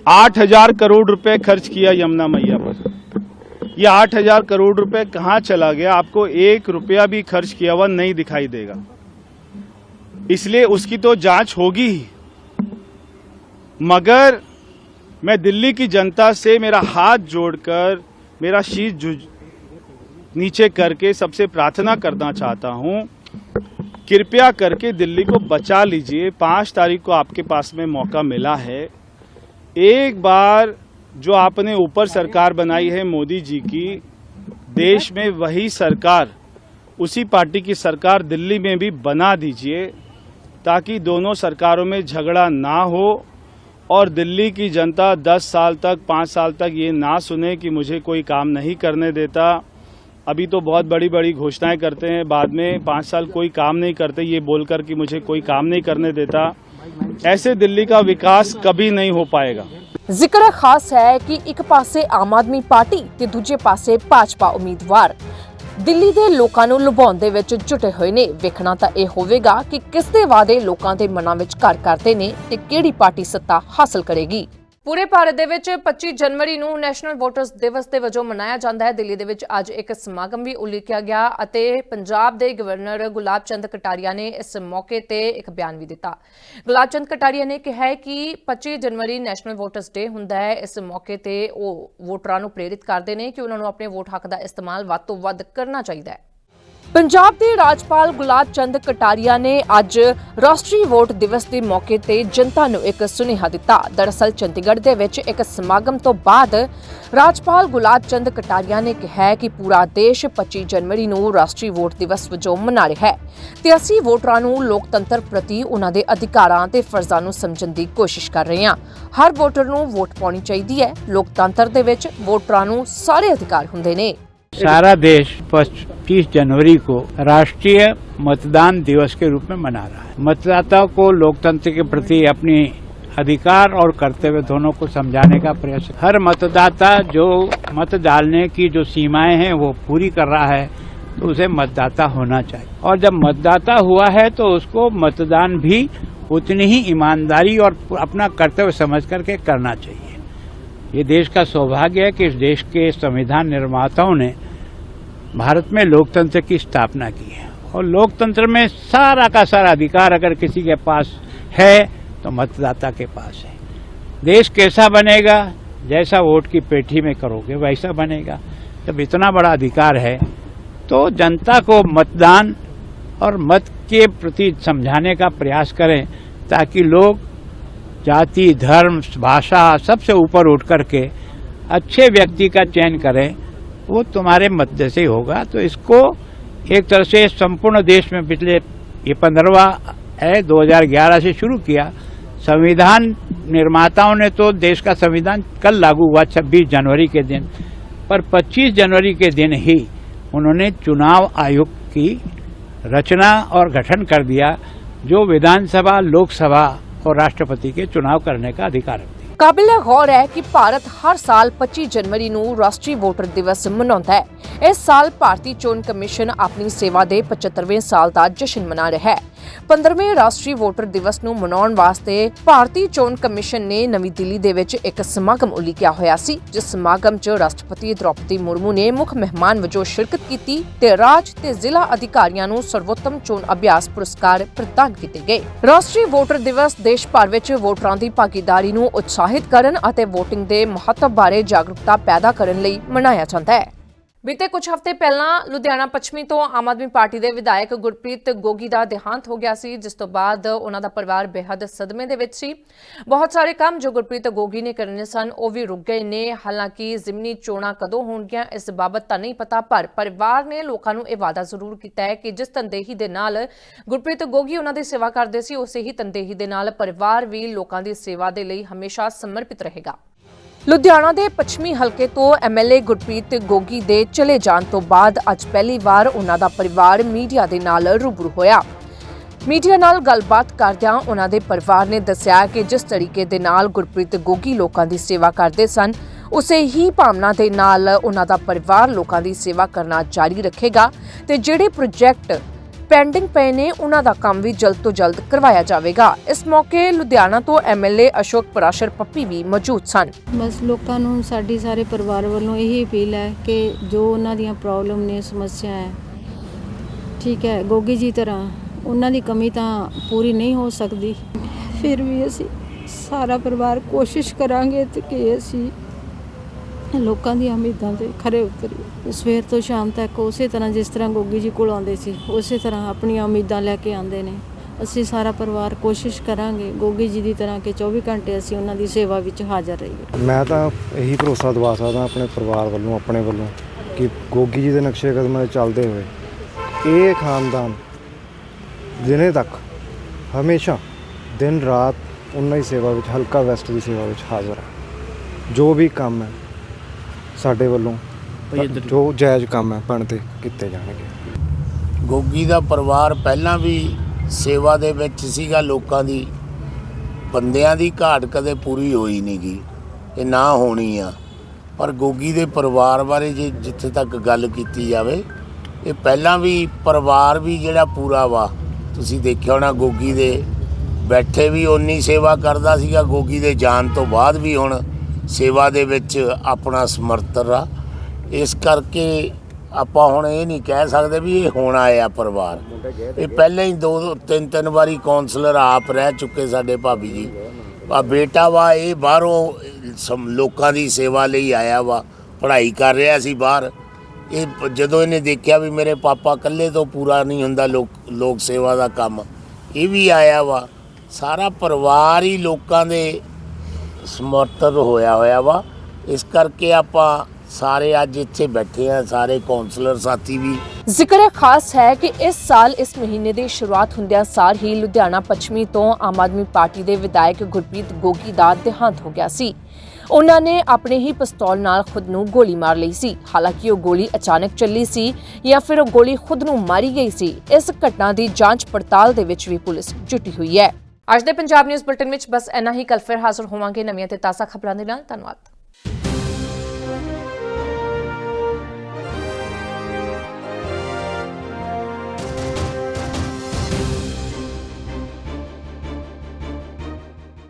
आठ हज़ार करोड़ रुपए खर्च किया यमुना मैया पर। ये आठ हज़ार करोड़ रुपए कहाँ चला गया? आपको एक रुपया भी खर्च किया हुआ नहीं दिखाई देगा। इसलिए उसकी तो जाँच होगी ही। मगर मैं दिल्ली की जनता से मेरा हाथ जोड़कर, मेरा शीश नीचे करके सबसे प्रार्थना करना चाहता हूँ, कृपया करके दिल्ली को बचा लीजिए। पाँच तारीख को आपके पास में मौका मिला है। एक बार जो आपने ऊपर सरकार बनाई है मोदी जी की, देश में वही सरकार, उसी पार्टी की सरकार दिल्ली में भी बना दीजिए, ताकि दोनों सरकारों में झगड़ा ना हो और दिल्ली की जनता 10 साल तक 5 साल तक ये ना सुने कि मुझे कोई काम नहीं करने देता। अभी तो बहुत बड़ी बड़ी घोषणाएँ करते हैं, बाद में पाँच साल कोई काम नहीं करते, ये बोलकर कि मुझे कोई काम नहीं करने देता। ऐसे दिल्ली का विकास कभी नहीं हो पाएगा ਜ਼ਿਕਰ ਖਾਸ ਹੈ ਕਿ ਇੱਕ ਪਾਸੇ ਆਮ ਆਦਮੀ ਪਾਰਟੀ ਤੇ ਦੂਜੇ ਪਾਸੇ ਭਾਜਪਾ ਉਮੀਦਵਾਰ ਦਿੱਲੀ ਦੇ ਲੋਕਾਂ ਨੂੰ ਲੁਭਾਉਣ ਦੇ ਵਿੱਚ ਜੁਟੇ ਹੋਏ ਨੇ ਵੇਖਣਾ ਤਾਂ ਇਹ ਹੋਵੇਗਾ ਕਿ ਕਿਸ ਦੇ ਵਾਅਦੇ ਲੋਕਾਂ ਦੇ ਮਨਾਂ ਵਿੱਚ ਘਰ ਕਰਦੇ ਨੇ ਤੇ ਕਿਹੜੀ ਪਾਰਟੀ ਸੱਤਾ ਹਾਸਲ ਕਰੇਗੀ ਪੂਰੇ ਭਾਰਤ ਦੇ ਵਿੱਚ 25 ਜਨਵਰੀ ਨੂੰ ਨੈਸ਼ਨਲ ਵੋਟਰਸ ਦਿਵਸ ਦੇ ਵਜੋਂ ਮਨਾਇਆ ਜਾਂਦਾ ਹੈ। ਦਿੱਲੀ ਦੇ ਵਿੱਚ ਅੱਜ ਇੱਕ ਸਮਾਗਮ ਵੀ ਉਲੀਕਿਆ ਗਿਆ ਅਤੇ ਪੰਜਾਬ ਦੇ ਗਵਰਨਰ ਗੁਲਾਬ ਚੰਦ ਕਟਾਰੀਆ ਨੇ ਇਸ ਮੌਕੇ ਤੇ ਇੱਕ ਬਿਆਨ ਵੀ ਦਿੱਤਾ। ਗੁਲਾਬ ਚੰਦ ਕਟਾਰੀਆ ਨੇ ਕਿਹਾ ਹੈ ਕਿ 25 ਜਨਵਰੀ ਨੈਸ਼ਨਲ ਵੋਟਰਸ ਡੇ ਹੁੰਦਾ ਹੈ। ਇਸ ਮੌਕੇ ਤੇ ਉਹ ਵੋਟਰਾਂ ਨੂੰ ਪ੍ਰੇਰਿਤ ਕਰਦੇ ਨੇ ਕਿ ਉਹਨਾਂ ਨੂੰ ਆਪਣੇ ਵੋਟ ਹੱਕ ਦਾ ਇਸਤੇਮਾਲ ਵੱਧ ਤੋਂ ਵੱਧ ਕਰਨਾ ਚਾਹੀਦਾ ਹੈ। ਪੰਜਾਬ ਦੇ ਰਾਜਪਾਲ ਗੁਲਾਬ ਚੰਦ ਕਟਾਰੀਆ ਨੇ ਅੱਜ ਰਾਸ਼ਟਰੀ ਵੋਟ ਦਿਵਸ ਦੇ ਮੌਕੇ ਤੇ ਜਨਤਾ ਨੂੰ ਇੱਕ ਸੁਨੇਹਾ ਦਿੱਤਾ। ਦਰਅਸਲ ਚੰਡੀਗੜ੍ਹ ਦੇ ਵਿੱਚ ਇੱਕ ਸਮਾਗਮ ਤੋਂ ਬਾਅਦ ਰਾਜਪਾਲ ਗੁਲਾਬ ਚੰਦ ਕਟਾਰੀਆ ਨੇ ਕਿਹਾ ਕਿ ਪੂਰਾ ਦੇਸ਼ 25 ਜਨਵਰੀ ਨੂੰ ਰਾਸ਼ਟਰੀ ਵੋਟ ਦਿਵਸ ਵਜੋਂ ਮਨਾ ਰਿਹਾ ਹੈ ਤੇ ਅਸੀਂ ਵੋਟਰਾਂ ਨੂੰ ਲੋਕਤੰਤਰ ਪ੍ਰਤੀ ਉਹਨਾਂ ਦੇ ਅਧਿਕਾਰਾਂ ਤੇ ਫਰਜ਼ਾਂ ਨੂੰ ਸਮਝਣ ਦੀ ਕੋਸ਼ਿਸ਼ ਕਰ ਰਹੇ ਹਾਂ। ਹਰ ਵੋਟਰ ਨੂੰ ਵੋਟ ਪਾਉਣੀ ਚਾਹੀਦੀ ਹੈ। ਲੋਕਤੰਤਰ ਦੇ ਵਿੱਚ ਵੋਟਰਾਂ ਨੂੰ ਸਾਰੇ ਅਧਿਕਾਰ ਹੁੰਦੇ ਨੇ। सारा देश 25 जनवरी को राष्ट्रीय मतदान दिवस के रूप में मना रहा है। मतदाताओं को लोकतंत्र के प्रति अपनी अधिकार और कर्तव्य दोनों को समझाने का प्रयास हर मतदाता जो मत डालने की जो सीमाएँ हैं वो पूरी कर रहा है तो उसे मतदाता होना चाहिए। और जब मतदाता हुआ है तो उसको मतदान भी उतनी ही ईमानदारी और अपना कर्तव्य समझ करके करना चाहिए। ये देश का सौभाग्य है कि इस देश के संविधान निर्माताओं ने भारत में लोकतंत्र की स्थापना की है। और लोकतंत्र में सारा का सारा अधिकार अगर किसी के पास है तो मतदाता के पास है। देश कैसा बनेगा, जैसा वोट की पेठी में करोगे, वैसा बनेगा। जब इतना बड़ा अधिकार है तो जनता को मतदान और मत के प्रति समझाने का प्रयास करें, ताकि लोग जाति, धर्म, भाषा सबसे ऊपर उठ करके अच्छे व्यक्ति का चयन करें, वो तुम्हारे मध्य से होगा। तो इसको एक तरह से संपूर्ण देश में पिछले ये पंद्रहवा है 2011 से शुरू किया। संविधान निर्माताओं ने तो देश का संविधान कल लागू हुआ 26 जनवरी के दिन। पर 25 जनवरी के दिन ही उन्होंने चुनाव आयोग की रचना और गठन कर दिया, जो विधानसभा, लोकसभा और राष्ट्रपति के चुनाव करने का अधिकार रखती है ਕਾਬਿਲ ਗੌਰ ਹੈ ਕਿ ਭਾਰਤ ਹਰ ਸਾਲ 25 ਜਨਵਰੀ ਨੂੰ ਰਾਸ਼ਟਰੀ ਵੋਟਰ ਦਿਵਸ ਮਨਾਉਂਦਾ ਹੈ ਇਸ ਸਾਲ ਭਾਰਤੀ ਚੋਣ ਕਮਿਸ਼ਨ ਆਪਣੀ ਸੇਵਾ ਦੇ 75ਵੇਂ ਸਾਲ ਦਾ ਜਸ਼ਨ ਮਨਾ ਰਿਹਾ ਹੈ 15ਵੇਂ ਰਾਸ਼ਟਰੀ ਵੋਟਰ ਦਿਵਸ ਨੂੰ ਮਨਾਉਣ ਵਾਸਤੇ ਭਾਰਤੀ ਚੋਣ ਕਮਿਸ਼ਨ ਨੇ ਨਵੀਂ ਦਿੱਲੀ ਦੇ ਵਿੱਚ ਇੱਕ ਸਮਾਗਮ ਉਲੀਕਿਆ ਹੋਇਆ ਸੀ, ਜਿਸ ਸਮਾਗਮ 'ਚ ਰਾਸ਼ਟਰਪਤੀ ਦ੍ਰੋਪਦੀ ਮੁਰਮੂ ਨੇ ਮੁੱਖ ਮਹਿਮਾਨ ਵਜੋਂ ਸ਼ਿਰਕਤ ਕੀਤੀ ਤੇ ਰਾਜ ਤੇ ਜ਼ਿਲ੍ਹਾ ਅਧਿਕਾਰੀਆਂ ਨੂੰ ਸਰਵੋਤਮ ਚੋਣ ਅਭਿਆਸ ਪੁਰਸਕਾਰ ਪ੍ਰਦਾਨ ਕੀਤੇ ਗਏ। ਰਾਸ਼ਟਰੀ ਵੋਟਰ ਦਿਵਸ ਦੇਸ਼ ਭਰ ਵਿੱਚ ਵੋਟਰਾਂ ਦੀ ਭਾਗੀਦਾਰੀ ਨੂੰ ਉਤਸ਼ਾਹਿਤ ਕਰਨ ਅਤੇ VOTING ਦੇ ਮਹੱਤਵ ਬਾਰੇ ਜਾਗਰੂਕਤਾ ਪੈਦਾ ਕਰਨ ਲਈ ਮਨਾਇਆ ਜਾਂਦਾ ਹੈ। ਬੀਤੇ ਕੁਝ ਹਫ਼ਤੇ ਪਹਿਲਾਂ ਲੁਧਿਆਣਾ ਪੱਛਮੀ ਤੋਂ ਆਮ ਆਦਮੀ ਪਾਰਟੀ ਦੇ ਵਿਧਾਇਕ ਗੁਰਪ੍ਰੀਤ ਗੋਗੀ ਦਾ ਦੇਹਾਂਤ ਹੋ ਗਿਆ ਸੀ, ਜਿਸ ਤੋਂ ਬਾਅਦ ਉਹਨਾਂ ਦਾ ਪਰਿਵਾਰ ਬੇਹੱਦ ਸਦਮੇ ਦੇ ਵਿੱਚ ਸੀ। ਬਹੁਤ ਸਾਰੇ ਕੰਮ ਜੋ ਗੁਰਪ੍ਰੀਤ ਗੋਗੀ ਨੇ ਕਰਨੇ ਸਨ, ਉਹ ਵੀ ਰੁਕ ਗਏ ਨੇ। ਹਾਲਾਂਕਿ ਜ਼ਿਮਨੀ ਚੋਣਾਂ ਕਦੋਂ ਹੋਣਗੀਆਂ, ਇਸ ਬਾਬਤ ਤਾਂ ਨਹੀਂ ਪਤਾ, ਪਰ ਪਰਿਵਾਰ ਨੇ ਲੋਕਾਂ ਨੂੰ ਇਹ ਵਾਅਦਾ ਜ਼ਰੂਰ ਕੀਤਾ ਹੈ ਕਿ ਜਿਸ ਤੰਦੇਹੀ ਦੇ ਨਾਲ ਗੁਰਪ੍ਰੀਤ ਗੋਗੀ ਉਹਨਾਂ ਦੀ ਸੇਵਾ ਕਰਦੇ ਸੀ, ਉਸੇ ਹੀ ਤੰਦੇਹੀ ਦੇ ਨਾਲ ਪਰਿਵਾਰ ਵੀ ਲੋਕਾਂ ਦੀ ਸੇਵਾ ਦੇ ਲਈ ਹਮੇਸ਼ਾ ਸਮਰਪਿਤ ਰਹੇਗਾ। ਲੁਧਿਆਣਾ ਦੇ ਪੱਛਮੀ ਹਲਕੇ ਤੋਂ ਐਮਐਲਏ ਗੁਰਪ੍ਰੀਤ ਗੋਗੀ ਦੇ ਚਲੇ ਜਾਣ ਤੋਂ ਬਾਅਦ ਅੱਜ ਪਹਿਲੀ ਵਾਰ ਉਹਨਾਂ ਦਾ ਪਰਿਵਾਰ ਮੀਡੀਆ ਦੇ ਨਾਲ ਰੂਬਰੂ ਹੋਇਆ। ਮੀਡੀਆ ਨਾਲ ਗੱਲਬਾਤ ਕਰਦਿਆਂ ਉਹਨਾਂ ਦੇ ਪਰਿਵਾਰ ਨੇ ਦੱਸਿਆ ਕਿ ਜਿਸ ਤਰੀਕੇ ਦੇ ਨਾਲ ਗੁਰਪ੍ਰੀਤ ਗੋਗੀ ਲੋਕਾਂ ਦੀ ਸੇਵਾ ਕਰਦੇ ਸਨ, ਉਸੇ ਹੀ ਭਾਵਨਾ ਦੇ ਨਾਲ ਉਹਨਾਂ ਦਾ ਪਰਿਵਾਰ ਲੋਕਾਂ ਦੀ ਸੇਵਾ ਕਰਨਾ ਜਾਰੀ ਰੱਖੇਗਾ ਤੇ ਜਿਹੜੇ ਪ੍ਰੋਜੈਕਟ ਪੈਂਡਿੰਗ ਪਏ ਨੇ, ਉਹਨਾਂ ਦਾ ਕੰਮ ਵੀ ਜਲਦ ਤੋਂ ਜਲਦ ਕਰਵਾਇਆ ਜਾਵੇਗਾ। ਇਸ ਮੌਕੇ ਲੁਧਿਆਣਾ ਤੋਂ ਐਮਐਲਏ ਅਸ਼ੋਕ ਪਰਾਸ਼ਰ ਪੱਪੀ ਵੀ ਮੌਜੂਦ ਸਨ। ਬਸ ਲੋਕਾਂ ਨੂੰ, ਸਾਡੀ ਸਾਰੇ ਪਰਿਵਾਰ ਵੱਲੋਂ ਇਹੀ ਅਪੀਲ ਹੈ ਕਿ ਜੋ ਉਹਨਾਂ ਦੀਆਂ ਪ੍ਰੋਬਲਮ ਨੇ, ਸਮੱਸਿਆ ਹੈ, ਠੀਕ ਹੈ, ਗੋਗੀ ਜੀ ਤਰ੍ਹਾਂ, ਉਹਨਾਂ ਦੀ ਕਮੀ ਤਾਂ ਪੂਰੀ ਨਹੀਂ ਹੋ ਸਕਦੀ। ਫਿਰ ਵੀ ਅਸੀਂ ਸਾਰਾ ਪਰਿਵਾਰ ਕੋਸ਼ਿਸ਼ ਕਰਾਂਗੇ ਕਿ ਅਸੀਂ ਲੋਕਾਂ ਦੀਆਂ ਉਮੀਦਾਂ ਤੇ ਖਰੇ ਉਤਰੀਏ ਸਵੇਰ ਤੋਂ ਸ਼ਾਮ ਤੱਕ ਉਸੇ ਤਰ੍ਹਾਂ ਜਿਸ ਤਰ੍ਹਾਂ ਗੋਗੀ ਜੀ ਕੋਲ ਆਉਂਦੇ ਸੀ, ਉਸੇ ਤਰ੍ਹਾਂ ਆਪਣੀਆਂ ਉਮੀਦਾਂ ਲੈ ਕੇ ਆਉਂਦੇ ਨੇ। ਅਸੀਂ ਸਾਰਾ ਪਰਿਵਾਰ ਕੋਸ਼ਿਸ਼ ਕਰਾਂਗੇ ਗੋਗੀ ਜੀ ਦੀ ਤਰ੍ਹਾਂ ਕਿ 24 ਘੰਟੇ ਅਸੀਂ ਉਹਨਾਂ ਦੀ ਸੇਵਾ ਵਿੱਚ ਹਾਜ਼ਰ ਰਹੀਏ। ਮੈਂ ਤਾਂ ਇਹੀ ਭਰੋਸਾ ਦਵਾ ਸਕਦਾ ਆਪਣੇ ਪਰਿਵਾਰ ਵੱਲੋਂ, ਆਪਣੇ ਵੱਲੋਂ ਕਿ ਗੋਗੀ ਜੀ ਦੇ ਨਕਸ਼ੇ ਕਦਮਾਂ 'ਤੇ ਚੱਲਦੇ ਹੋਏ ਇਹ ਖਾਨਦਾਨ ਦਿਨੇ ਤੱਕ, ਹਮੇਸ਼ਾ ਦਿਨ ਰਾਤ ਉਹਨਾਂ ਦੀ ਸੇਵਾ ਵਿੱਚ, ਹਲਕਾ ਵੈਸਟ ਦੀ ਸੇਵਾ ਵਿੱਚ ਹਾਜ਼ਰ ਹੈ। ਜੋ ਵੀ ਕੰਮ ਹੈ ਸਾਡੇ ਵੱਲੋਂ ਜੋ ਜਾਇਜ਼ ਕੰਮ ਹੈ ਬਣਦੇ ਕੀਤੇ ਜਾਣਗੇ। ਗੋਗੀ ਦਾ ਪਰਿਵਾਰ ਪਹਿਲਾਂ ਵੀ ਸੇਵਾ ਦੇ ਵਿੱਚ ਸੀਗਾ ਲੋਕਾਂ ਦੀ। ਬੰਦਿਆਂ ਦੀ ਘਾਟ ਕਦੇ ਪੂਰੀ ਹੋਈ ਨਹੀਂ ਗੀ ਤੇ ਨਾ ਹੋਣੀ ਆ। ਪਰ ਗੋਗੀ ਦੇ ਪਰਿਵਾਰ ਬਾਰੇ ਜੇ ਜਿੱਥੇ ਤੱਕ ਗੱਲ ਕੀਤੀ ਜਾਵੇ ਇਹ ਪਹਿਲਾਂ ਵੀ ਪਰਿਵਾਰ ਵੀ ਜਿਹੜਾ ਪੂਰਾ ਵਾ ਤੁਸੀਂ ਦੇਖਿਆ ਹੋਣਾ ਗੋਗੀ ਦੇ ਬੈਠੇ ਵੀ ਓਨੀ ਸੇਵਾ ਕਰਦਾ ਸੀਗਾ ਗੋਗੀ ਦੇ ਜਾਣ ਤੋਂ ਬਾਅਦ ਵੀ ਹੁਣ ਸੇਵਾ ਦੇ ਵਿੱਚ ਆਪਣਾ ਸਮਰਥਨ ਆ ਇਸ ਕਰਕੇ ਆਪਾਂ ਹੁਣ ਇਹ ਨਹੀਂ ਕਹਿ ਸਕਦੇ ਵੀ ਇਹ ਹੁਣ ਆਇਆ ਪਰਿਵਾਰ। ਇਹ ਪਹਿਲਾਂ ਹੀ ਦੋ ਤਿੰਨ ਤਿੰਨ ਵਾਰੀ ਕਾਉਂਸਲਰ ਆਪ ਰਹਿ ਚੁੱਕੇ ਸਾਡੇ ਭਾਬੀ ਜੀ। ਆ ਬੇਟਾ ਵਾ ਇਹ ਬਾਹਰੋਂ ਸਮ- ਲੋਕਾਂ ਦੀ ਸੇਵਾ ਲਈ ਆਇਆ ਵਾ। ਪੜ੍ਹਾਈ ਕਰ ਰਿਹਾ ਸੀ ਬਾਹਰ। ਇਹ ਜਦੋਂ ਇਹਨੇ ਦੇਖਿਆ ਵੀ ਮੇਰੇ ਪਾਪਾ ਇਕੱਲੇ ਤੋਂ ਪੂਰਾ ਨਹੀਂ ਹੁੰਦਾ ਲੋਕ ਲੋਕ ਸੇਵਾ ਦਾ ਕੰਮ ਇਹ ਵੀ ਆਇਆ ਵਾ। ਸਾਰਾ ਪਰਿਵਾਰ ਹੀ ਲੋਕਾਂ ਦੇ ਸਮਰਥਨ ਹੋਇਆ ਹੋਇਆ ਵਾ। ਇਸ ਕਰਕੇ ਆਪਾਂ ਸਾਰੇ ਅੱਜ ਇੱਥੇ ਬੈਠੇ ਆ ਸਾਰੇ ਕਾਉਂਸਲਰ ਸਾਥੀ ਵੀ। ਜ਼ਿਕਰ ਖਾਸ ਹੈ ਕਿ ਇਸ ਸਾਲ ਇਸ ਮਹੀਨੇ ਦੀ ਸ਼ੁਰੂਆਤ ਹੁੰਦਿਆਂ ਸਾਰ ਹੀ ਲੁਧਿਆਣਾ ਪੱਛਮੀ ਤੋਂ ਆਮ ਆਦਮੀ ਪਾਰਟੀ ਦੇ ਵਿਧਾਇਕ ਗੁਰਪ੍ਰੀਤ ਗੋਗੀ ਦਾ ਦੇਹਾਂਤ ਹੋ ਗਿਆ ਸੀ। ਉਹਨਾਂ ਨੇ ਆਪਣੇ ਹੀ ਪਿਸਤੌਲ ਨਾਲ ਖੁਦ ਨੂੰ ਗੋਲੀ ਮਾਰ ਲਈ ਸੀ। ਹਾਲਾਂਕਿ ਉਹ ਗੋਲੀ ਅਚਾਨਕ ਚੱਲੀ ਸੀ ਜਾਂ ਫਿਰ ਉਹ ਗੋਲੀ ਖੁਦ ਨੂੰ ਮਾਰੀ ਗਈ ਸੀ। ਇਸ ਘਟਨਾ ਦੀ ਜਾਂਚ ਪੜਤਾਲ ਦੇ ਵਿੱਚ ਵੀ ਪੁਲਿਸ ਜੁਟੀ ਹੋਈ ਹੈ। ਅੱਜ ਦੇ ਪੰਜਾਬ ਨਿਊਜ਼ ਬੁਲਟਨ ਵਿੱਚ ਬਸ ਇੰਨਾ ਹੀ। ਕੱਲ ਫਿਰ ਹਾਜ਼ਰ ਹੋਵਾਂਗੇ ਨਵੀਆਂ ਤੇ ਤਾਜ਼ਾ ਖਬਰਾਂ ਦੇ ਨਾਲ। ਧੰਨਵਾਦ।